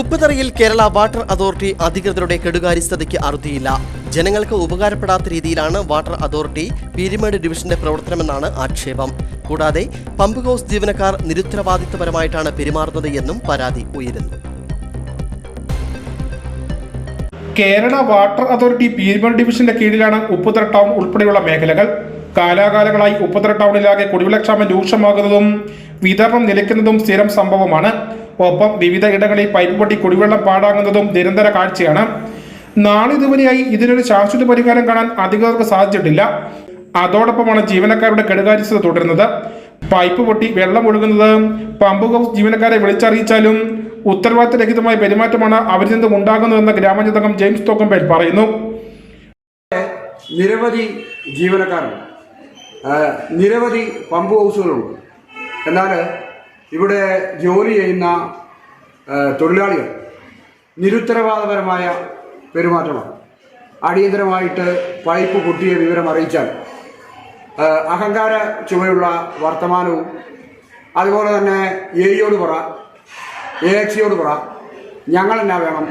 ഉപ്പുതറയിൽ Kerala water authority അധികൃതരുടെ കെടുകാര്യസ്ഥതയ്ക്ക് അറുതിയില്ല. ജനങ്ങൾക്ക് ഉപകാരപ്പെടാത്ത രീതിയിലാണ് വാട്ടർ അതോറിറ്റി പീരിമേട് ഡിവിഷന്റെ പ്രവർത്തനമെന്നാണ് ആക്ഷേപം. കൂടാതെ പമ്പ് ഹൗസ് ജീവനക്കാർ നിരുത്തരവാദിത്വപരമായിട്ടാണ് പെരുമാറുന്നത് എന്നും പരാതി ഉയരുന്നു. കേരള വാട്ടർ അതോറിറ്റി പീരിമേട് ഡിവിഷന്റെ കീഴിലാണ് ഉപ്പുതറ ടൗൺ ഉൾപ്പെടെയുള്ള മേഖലകൾ. കാലാകാലങ്ങളായി ഉപ്പുതറ ടൗണിലാകെ കുടിവെള്ളക്ഷാമം രൂക്ഷമാകുന്നതും വിതരണം നിലയ്ക്കുന്നതും സ്ഥിരം സംഭവമാണ്. ഒപ്പം വിവിധ ഇടങ്ങളിൽ പൈപ്പ് പൊട്ടി കുടിവെള്ളം പാടാകുന്നതും നിരന്തര കാഴ്ചയാണ്. നാളിതുവരെയായി ഇതിനൊരു ശാശ്വത പരിഹാരം കാണാൻ അധികൃതർക്ക് സാധിച്ചിട്ടില്ല. അതോടൊപ്പമാണ് ജീവനക്കാരുടെ കെടുകാര്യസ്ഥത തുടരുന്നത്. പൈപ്പ് പൊട്ടി വെള്ളം ഒഴുകുന്നത് പമ്പ് ഹൗസ് ജീവനക്കാരെ വിളിച്ചറിയിച്ചാലും ഉത്തരവാദിത്തരഹിതമായ പെരുമാറ്റമാണ് അവരിൽ നിന്നും ഉണ്ടാകുന്നതെന്ന് ഗ്രാമപഞ്ചായത്ത് ജെയിംസ് തോക്കമ്പേൽ പറയുന്നു. നിരവധി ജീവനക്കാരുണ്ട്. നിരവധി പമ്പ് ഹൗസുകളുണ്ട്. എന്നാൽ ഇവിടെ ജോലി ചെയ്യുന്ന തൊഴിലാളികൾ നിരുത്തരവാദപരമായ പെരുമാറ്റമാണ്. അടിയന്തരമായിട്ട് പൈപ്പ് പൊട്ടിയ വിവരം അറിയിച്ചാൽ അഹങ്കാര ചുമയുള്ള വർത്തമാനവും അതുപോലെ തന്നെ എയോട് പറ എ എക്സിയോട് പറ ഞങ്ങൾ എന്നാ വേണം.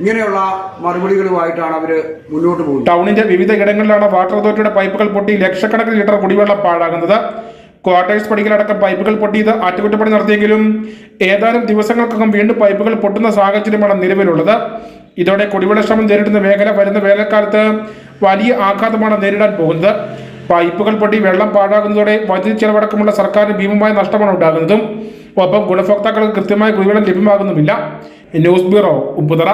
ഇങ്ങനെയുള്ള മറുപടികളുമായിട്ടാണ് അവർ മുന്നോട്ട് പോകുന്നത്. ടൗണിന്റെ വിവിധ ഇടങ്ങളിലാണ് വാട്ടർ അതോറിറ്റിയുടെ പൈപ്പുകൾ പൊട്ടി ലക്ഷക്കണക്കിന് ലിറ്റർ കുടിവെള്ളം പാഴാകുന്നത്. ക്വാർട്ടേഴ്സ് പടിക്കലടക്കം പൈപ്പുകൾ പൊട്ടിയത് അറ്റകുറ്റപ്പണി നടത്തിയെങ്കിലും ഏതാനും ദിവസങ്ങൾക്കകം വീണ്ടും പൈപ്പുകൾ പൊട്ടുന്ന സാഹചര്യമാണ് നിലവിലുള്ളത്. ഇതോടെ കുടിവെള്ളക്ഷമം നേരിടുന്ന മേഖല വരുന്ന വേനൽക്കാലത്ത് വലിയ ആഘാതമാണ് നേരിടാൻ പോകുന്നത്. പൈപ്പുകൾ പൊട്ടി വെള്ളം പാഴാകുന്നതോടെ വൈദ്യുതി ചെലവടക്കമുള്ള സർക്കാരിന് ഭീമമായ നഷ്ടമാണ് ഉണ്ടാകുന്നതും. ഒപ്പം ഗുണഭോക്താക്കൾക്ക് കൃത്യമായ കുടിവെള്ളം ലഭ്യമാകുന്നുമില്ല. News bureau Upputhara.